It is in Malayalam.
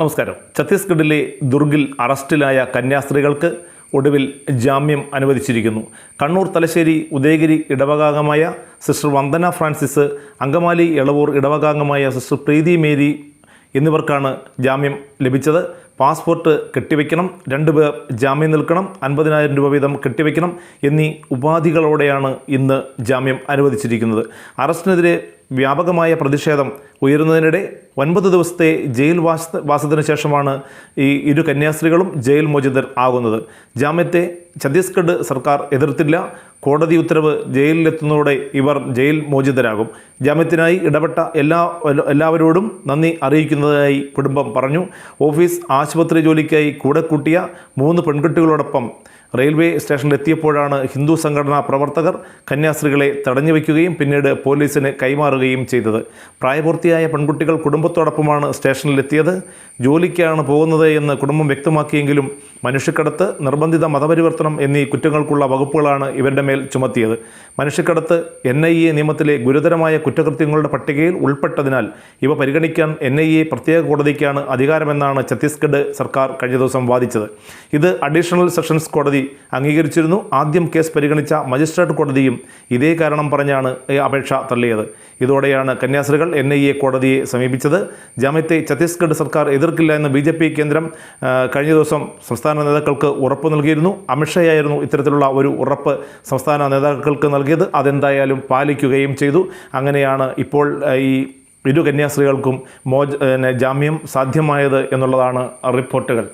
നമസ്കാരം. ഛത്തീസ്ഗഡിലെ ദുർഗിൽ അറസ്റ്റിലായ കന്യാസ്ത്രീകൾക്ക് ഒടുവിൽ ജാമ്യം അനുവദിച്ചിരിക്കുന്നു. കണ്ണൂർ തലശ്ശേരി ഉദയഗിരി ഇടവകാംഗമായ സിസ്റ്റർ വന്ദന ഫ്രാൻസിസ് അങ്കമാലി എളവൂർ ഇടവകാംഗമായ സിസ്റ്റർ പ്രീതി മേരി എന്നിവർക്കാണ് ജാമ്യം ലഭിച്ചത്. പാസ്പോർട്ട് കെട്ടിവെക്കണം രണ്ടുപേർ ജാമ്യം നിൽക്കണം അൻപതിനായിരം രൂപ വീതം കെട്ടിവെക്കണം എന്നീ ഉപാധികളോടെയാണ് ഇന്ന് ജാമ്യം അനുവദിച്ചിരിക്കുന്നത്. അറസ്റ്റിനെതിരെ വ്യാപകമായ പ്രതിഷേധം ഉയരുന്നതിനിടെ ഒൻപത് ദിവസത്തെ ജയിൽ വാസ വാസത്തിന് ശേഷമാണ് ഈ ഇരു കന്യാസ്ത്രീകളും ജയിൽ മോചിതർ ആകുന്നത്. ജാമ്യത്തെ ഛത്തീസ്ഗഡ് സർക്കാർ എതിർത്തില്ല. കോടതി ഉത്തരവ് ജയിലിലെത്തുന്നതോടെ ഇവർ ജയിൽ മോചിതരാകും. ജാമ്യത്തിനായി ഇടപെട്ട എല്ലാ എല്ലാവരോടും നന്ദി അറിയിക്കുന്നതായി കുടുംബം പറഞ്ഞു. ഓഫീസ് ആശുപത്രി ജോലിക്കായി കൂടെ കൂട്ടിയ മൂന്ന് പെൺകുട്ടികളോടൊപ്പം റെയിൽവേ സ്റ്റേഷനിലെത്തിയപ്പോഴാണ് ഹിന്ദു സംഘടനാ പ്രവർത്തകർ കന്യാസ്ത്രീകളെ തടഞ്ഞു വയ്ക്കുകയും പിന്നീട് പോലീസിന് കൈമാറുകയും ചെയ്തത്. പ്രായപൂർത്തിയായ പെൺകുട്ടികൾ കുടുംബത്തോടൊപ്പമാണ് സ്റ്റേഷനിലെത്തിയത്. ജോലിക്കാണ് പോകുന്നത് എന്ന് കുടുംബം വ്യക്തമാക്കിയെങ്കിലും മനുഷ്യക്കടത്ത് നിർബന്ധിത മതപരിവർത്തനം എന്നീ കുറ്റങ്ങൾക്കുള്ള വകുപ്പുകളാണ് ഇവരുടെ മേൽ ചുമത്തിയത്. മനുഷ്യക്കടത്ത് എൻ ഐ എ നിയമത്തിലെ ഗുരുതരമായ കുറ്റകൃത്യങ്ങളുടെ പട്ടികയിൽ ഉൾപ്പെട്ടതിനാൽ ഇവ പരിഗണിക്കാൻ എൻ ഐ എ പ്രത്യേക കോടതിക്കാണ് അധികാരമെന്നാണ് ഛത്തീസ്ഗഡ് സർക്കാർ കഴിഞ്ഞ ദിവസം വാദിച്ചത്. ഇത് അഡീഷണൽ സെഷൻസ് കോടതി അംഗീകരിച്ചിരുന്നു. ആദ്യം കേസ് പരിഗണിച്ച മജിസ്ട്രേറ്റ് കോടതിയും ഇതേ കാരണം പറഞ്ഞാണ് അപേക്ഷ തള്ളിയത്. ഇതോടെയാണ് കന്യാസ്ത്രീകൾ എൻ ഐ എ കോടതിയെ സമീപിച്ചത്. ജാമ്യത്തെ ഛത്തീസ്ഗഡ് സർക്കാർ എതിർക്കില്ല എന്ന് ബി ജെ പി കേന്ദ്രം കഴിഞ്ഞ ദിവസം സംസ്ഥാന നേതാക്കൾക്ക് ഉറപ്പ് നൽകിയിരുന്നു. അമിത്ഷായായിരുന്നു ഇത്തരത്തിലുള്ള ഒരു ഉറപ്പ് സംസ്ഥാന നേതാക്കൾക്ക് നൽകിയത്. അതെന്തായാലും പാലിക്കുകയും ചെയ്തു. അങ്ങനെയാണ് ഇപ്പോൾ ഈ ഇരു കന്യാസ്ത്രീകൾക്കും പിന്നെ ജാമ്യം സാധ്യമായത് എന്നുള്ളതാണ് റിപ്പോർട്ടുകൾ.